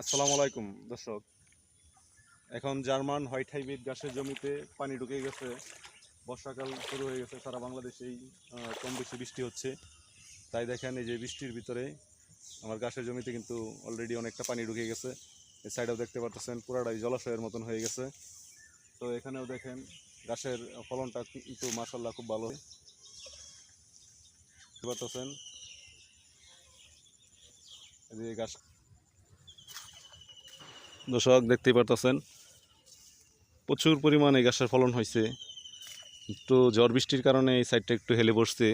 আসসালামু আলাইকুম, দর্শক। এখন জার্মান হোয়াইট হাইব্রিড গাছের জমিতে পানি ঢুকে গেছে। বর্ষাকাল শুরু হয়ে গেছে, সারা বাংলাদেশেই কম বেশি বৃষ্টি হচ্ছে। তাই দেখেন, এই যে বৃষ্টির ভিতরে আমার গাছের জমিতে কিন্তু অলরেডি অনেকটা পানি ঢুকে গেছে। এই সাইডেও দেখতে পারতেছেন, পুরাটাই জলাশয়ের মতন হয়ে গেছে। তো এখানেও দেখেন গাছের ফলনটা কিন্তু মাসাল্লাহ খুব ভালো। পারতেছেন? এদিকে গাছ দর্শক, দেখতেই পারতেছেন, প্রচুর পরিমাণে গাছের ফলন হয়েছে। তো ঝড় বৃষ্টির কারণে এই সাইডটা একটু হেলে বসছে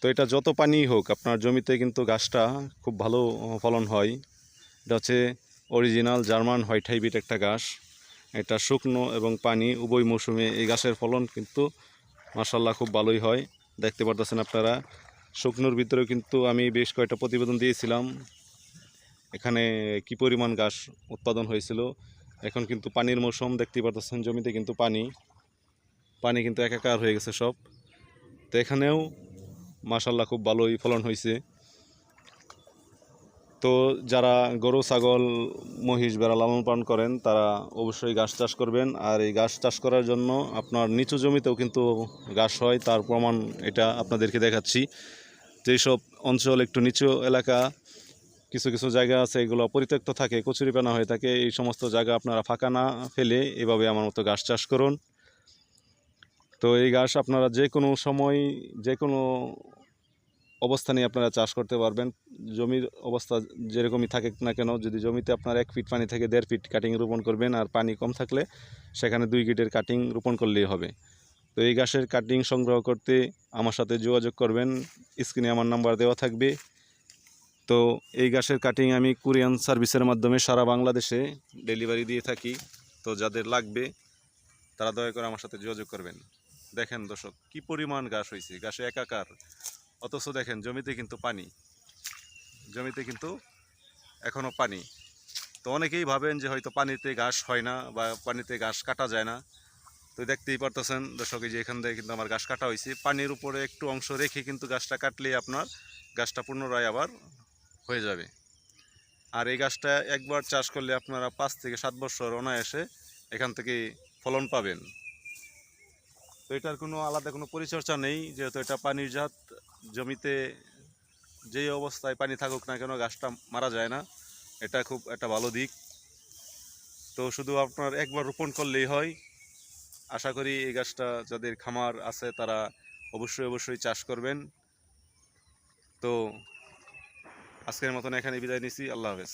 তো এটা যত পানি হোক, আপনার জমিতে কিন্তু গাছটা খুব ভালো ফলন হয়। এটা হচ্ছে অরিজিনাল জার্মান হোয়াইট হাইব্রিড একটা গাছ। এটা শুকনো এবং পানি উভয় মৌসুমে এই গাছের ফলন কিন্তু মাসাল্লাহ খুব ভালোই হয়। দেখতে পারতেছেন আপনারা, শুকনোর ভিতরেও কিন্তু আমি বেশ কয়েকটা প্রতিবেদন দিয়েছিলাম। এখানে কি পরিমাণ গাছ উৎপাদন হয়েছিল? এখন কিন্তু পানির মৌসুম দেখতে পারতেছেন জমিতে কিন্তু পানি। পানি কিন্তু একাকার হয়ে গেছে সব। তো এখানেও মাসাল্লাহ খুব ভালোই ফলন হয়েছে। তো যারা গরু, ছাগল, মহিষ বেড়া লালন পালন করেন, তারা অবশ্যই গাছ চাষ করবেন। আর এই গাছ চাষ করার জন্য আপনার নিচু জমিতেও কিন্তু গাছ হয়। তার প্রমাণ এটা আপনাদেরকে দেখাচ্ছি। যেসব অঞ্চল একটু নিচু এলাকা কিছু কিছু জায়গা আছে, এগুলো পরিত্যক্ত থাকে কচুরিপানা হয়ে থাকে, এই সমস্ত জায়গা আপনারা ফাঁকা না ফেলে এভাবে আমার মতো গাছ চাষ করুন। তো এই গাছ আপনারা যে কোনো সময়, যে কোনো অবস্থানে আপনারা চাষ করতে পারবেন। জমির অবস্থা যেরকমই থাকে না কেন, যদি জমিতে আপনার এক ফিট পানি থেকে, দেড় ফিট কাটিং রোপণ করবেন আর পানি কম থাকলে সেখানে দুই গিটের কাটিং রোপণ করলেই হবে। তো এই গাছের কাটিং সংগ্রহ করতে আমার সাথে যোগাযোগ করবেন। স্ক্রিনে আমার নাম্বার দেওয়া থাকবে। তো এই গাছের কাটিং আমি কুরিয়ান সার্ভিসের মাধ্যমে সারা বাংলাদেশে ডেলিভারি দিয়ে থাকি। তো যাদের লাগবে, তারা দয়া করে আমার সাথে যোগাযোগ করবেন। দেখেন দর্শক, কি পরিমাণ গাছ হয়েছে গাছে একাকার। অথচ দেখেন, জমিতে কিন্তু পানি। জমিতে কিন্তু এখনও পানি। তো অনেকেই ভাবেন যে হয়তো পানিতে ঘাস হয় না বা পানিতে ঘাস কাটা যায় না। তো দেখতেই পারতেছেন দর্শক যে এখান থেকে কিন্তু আমার ঘাস কাটা হয়েছে পানির উপরে একটু অংশ রেখে কিন্তু গাছটা কাটলে আপনার গাছটা পুনরায় আবার হয়ে যাবে। আর এই গাছটা একবার চাষ করলে আপনারা পাঁচ থেকে সাত বছর অনায়াসে এখান থেকে ফলন পাবেন। তো এটার কোনো আলাদা কোনো পরিচর্যা নেই, যেহেতু এটা পানির জাত, জমিতে যেই অবস্থায় পানি থাকুক না কেন গাছটা মারা যায় না, এটা খুব একটা ভালো দিক। তো শুধু আপনার একবার রোপণ করলেই হয়। আশা করি এই গাছটা যাদের খামার আছে তারা অবশ্যই অবশ্যই চাষ করবেন। তো আজকের মতন এখানে বিদায় নিছি আল্লাহ হাফেজ।